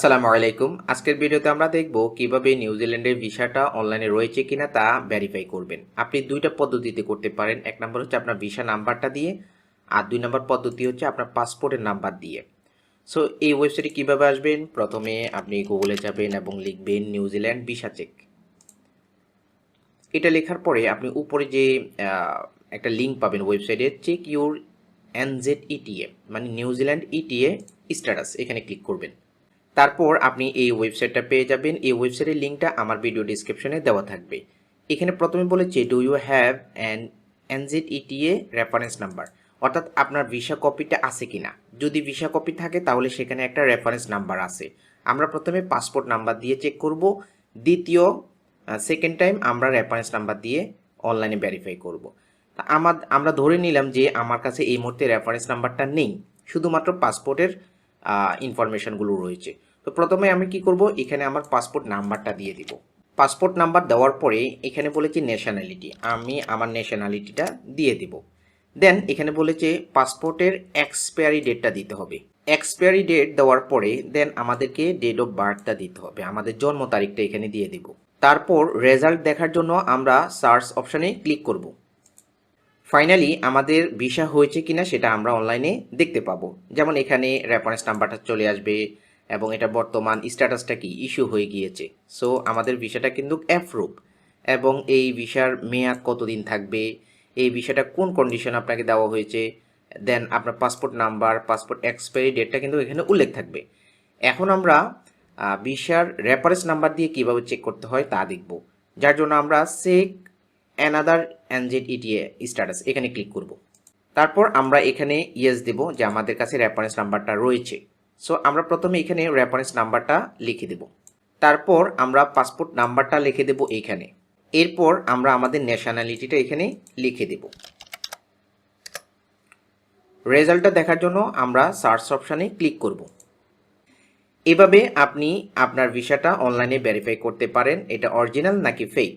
আসসালামু আলাইকুম। আজকের ভিডিওতে আমরা দেখব কীভাবে নিউজিল্যান্ডের ভিসাটা অনলাইনে রয়েছে কিনা তা ভেরিফাই করবেন। আপনি দুইটা পদ্ধতিতে করতে পারেন। এক নম্বর হচ্ছে আপনার ভিসা নাম্বারটা দিয়ে, আর দুই নম্বর পদ্ধতি হচ্ছে আপনার পাসপোর্টের নাম্বার দিয়ে। সো এই ওয়েবসাইটে কীভাবে আসবেন? প্রথমে আপনি গুগলে যাবেন এবং লিখবেন নিউজিল্যান্ড ভিসা চেক। এটা লেখার পরে আপনি উপরে যে একটা লিঙ্ক পাবেন ওয়েবসাইটে চেক ইউর এনজেড ইটিএ মানে নিউজিল্যান্ড ইটিএ স্ট্যাটাস এখানে ক্লিক করবেন। তারপর আপনি এই ওয়েবসাইটটা পেয়ে যাবেন। এই ওয়েবসাইটের লিঙ্কটা আমার ভিডিও ডিসক্রিপশনে দেওয়া থাকবে। এখানে প্রথমে বলেছে do you have an NZ ETA reference number অর্থাৎ আপনার ভিসা কপিটা আছে কিনা। যদি ভিসা কপি থাকে, তাহলে সেখানে একটা রেফারেন্স নাম্বার আছে। আমরা প্রথমে পাসপোর্ট নাম্বার দিয়ে চেক করব। দ্বিতীয় সেকেন্ড টাইম আমরা রেফারেন্স নাম্বার দিয়ে অনলাইনে ভেরিফাই করব। তা আমার, আমরা ধরে নিলাম যে আমার কাছে এই মুহূর্তে রেফারেন্স নাম্বারটা নেই। শুধুমাত্র পাসপোর্টের ইনফরমেশনগুলো রয়েছে। তো প্রথমে আমি কি করব? এখানে আমার পাসপোর্ট নাম্বারটা দিয়ে দিব। পাসপোর্ট নাম্বার দেওয়ার পরে এখানে বলেছে ন্যাশনালিটি আমি আমার ন্যাশনালিটিটা দিয়ে দিব। দেন এখানে বলেছে পাসপোর্টের এক্সপায়ারি ডেটটা দিতে হবে। এক্সপায়ারি ডেট দেওয়ার পরে দেন আমাদেরকে ডেট অফ বার্থটা দিতে হবে। আমাদের জন্ম তারিখটা এখানে দিয়ে দিব। তারপর রেজাল্ট দেখার জন্য আমরা সার্চ অপশানে ক্লিক করব। ফাইনালি আমাদের ভিসা হয়েছে কিনা সেটা আমরা অনলাইনে দেখতে পাবো। যেমন এখানে রেফারেন্স নাম্বারটা চলে আসবে এবং এটা বর্তমান স্ট্যাটাসটা কি ইস্যু হয়ে গিয়েছে। সো আমাদের ভিসাটা কিন্তু অ্যাপ্রুভ এবং এই ভিসার মেয়াদ কতদিন থাকবে, এই ভিসাটা কোন কন্ডিশন আপনাকে দেওয়া হয়েছে দেন আপনার পাসপোর্ট নাম্বার পাসপোর্ট এক্সপায়ারি ডেটটা কিন্তু এখানে উল্লেখ থাকবে। এখন আমরা ভিসার রেফারেন্স নাম্বার দিয়ে কীভাবে চেক করতে হয় তা দেখব। যার জন্য আমরা check another NZ ETA status এখানে ক্লিক করব। তারপর আমরা এখানে ইয়েস দেব, যে আমাদের কাছে রেফারেন্স নাম্বারটা রয়েছে। সো আমরা প্রথমে এখানে রেফারেন্স নাম্বারটা লিখে দেব। তারপর আমরা পাসপোর্ট নাম্বারটা লিখে দেব এখানে। এরপর আমরা আমাদের ন্যাশনালিটিটা এখানে লিখে দেব। রেজাল্টটা দেখার জন্য আমরা সার্চ অপশানে ক্লিক করব। এভাবে আপনি আপনার ভিসাটা অনলাইনে ভেরিফাই করতে পারেন, এটা অরিজিনাল নাকি ফেক